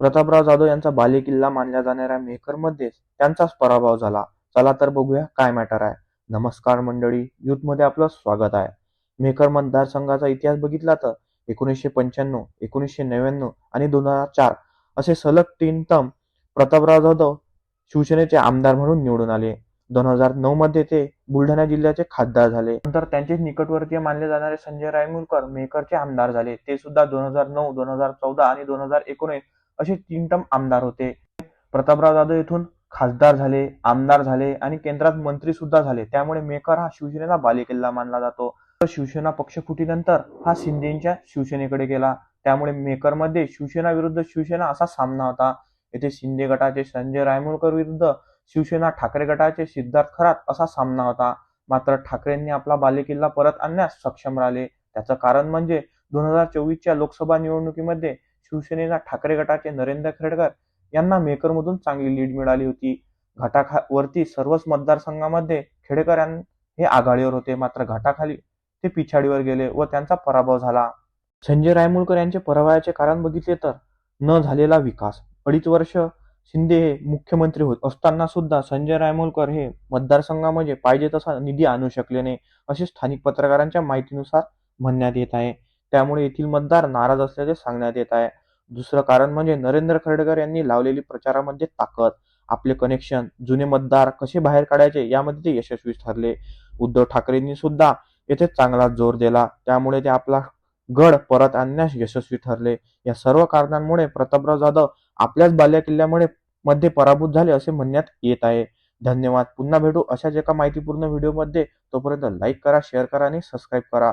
प्रतापराव जाधव यांचा बालेकिल्ला मानल्या जाणाऱ्या मेकरमध्येच त्यांचाच पराभव झाला. चला तर बघूया काय मॅटर आहे. नमस्कार मंडळी युथमध्ये आपलं स्वागत आहे. मेहकर मतदारसंघाचा इतिहास बघितला तर एकोणीसशे पंच्याण्णव एकोणीसशे नव्याण्णव आणि दोन हजार चार असे सलग तीन टर्म प्रतापराव जाधव शिवसेनेचे आमदार म्हणून निवडून आले. दोन हजार नऊ मध्ये ते बुलढाणा जिल्ह्याचे खासदार झाले. नंतर त्यांचे निकटवर्तीय मानले जाणारे संजय रायमुलकर मेहकरचे आमदार झाले. ते सुद्धा दोन हजार नऊ दोन हजार चौदा आणि दोन हजार एकोणीस असे तीन टर्म आमदार होते. प्रतापराव जाधव येथून खासदार झाले आमदार झाले आणि केंद्रात मंत्री सुद्धा झाले. त्यामुळे मेकर हा शिवसेनेचा बालेकिल्ला मानला जातो. तर शिवसेना पक्षफुटीनंतर हा शिंदेच्या शिवसेनेकडे गेला. त्यामुळे मेकरमध्ये शिवसेना विरुद्ध शिवसेना असा सामना होता. येथे शिंदे गटाचे संजय रायमुळकर विरुद्ध शिवसेना ठाकरे गटाचे सिद्धार्थ खरात असा सामना होता. मात्र ठाकरेंनी आपला बालेकिल्ला परत आणण्यास सक्षम राहिले. त्याचं कारण म्हणजे दोन हजार चोवीसच्या लोकसभा निवडणुकीमध्ये शिवसेनेला ठाकरे गटाचे नरेंद्र खेडकर यांना मेकरमधून चांगली लीड मिळाली होती. घाटाखा वरती सर्वच मतदारसंघामध्ये खेडेकर हे आघाडीवर होते. मात्र घाटाखाली ते पिछाडीवर गेले व त्यांचा पराभव झाला. संजय रायमुलकर यांचे पराभवाचे कारण बघितले तर न झालेला विकास. अडीच वर्ष शिंदे हे मुख्यमंत्री होत असताना सुद्धा संजय रायमुलकर हे मतदारसंघामध्ये पाहिजे तसा निधी आणू शकले नाही असे स्थानिक पत्रकारांच्या माहितीनुसार म्हणण्यात येत आहे. त्यामुळे येथील मतदार नाराज असल्याचे सांगण्यात येत आहे. दुसरं कारण म्हणजे नरेंद्र खर्डकर यांनी लावलेली प्रचारामध्ये ताकद. आपले कनेक्शन जुने मतदार कसे बाहेर काढायचे यामध्ये ते यशस्वी ठरले. उद्धव ठाकरेंनी सुद्धा येथे चांगला जोर दिला. त्यामुळे ते आपला गड परत आणण्यास यशस्वी ठरले. या सर्व कारणांमुळे प्रतापराव जाधव आपल्याच बालेकिल्ल्यामुळे मध्ये पराभूत झाले असे म्हणण्यात येत आहे. धन्यवाद. पुन्हा भेटू अशाच एका माहितीपूर्ण व्हिडिओमध्ये तोपर्यंत लाईक करा शेअर करा आणि सबस्क्राईब करा.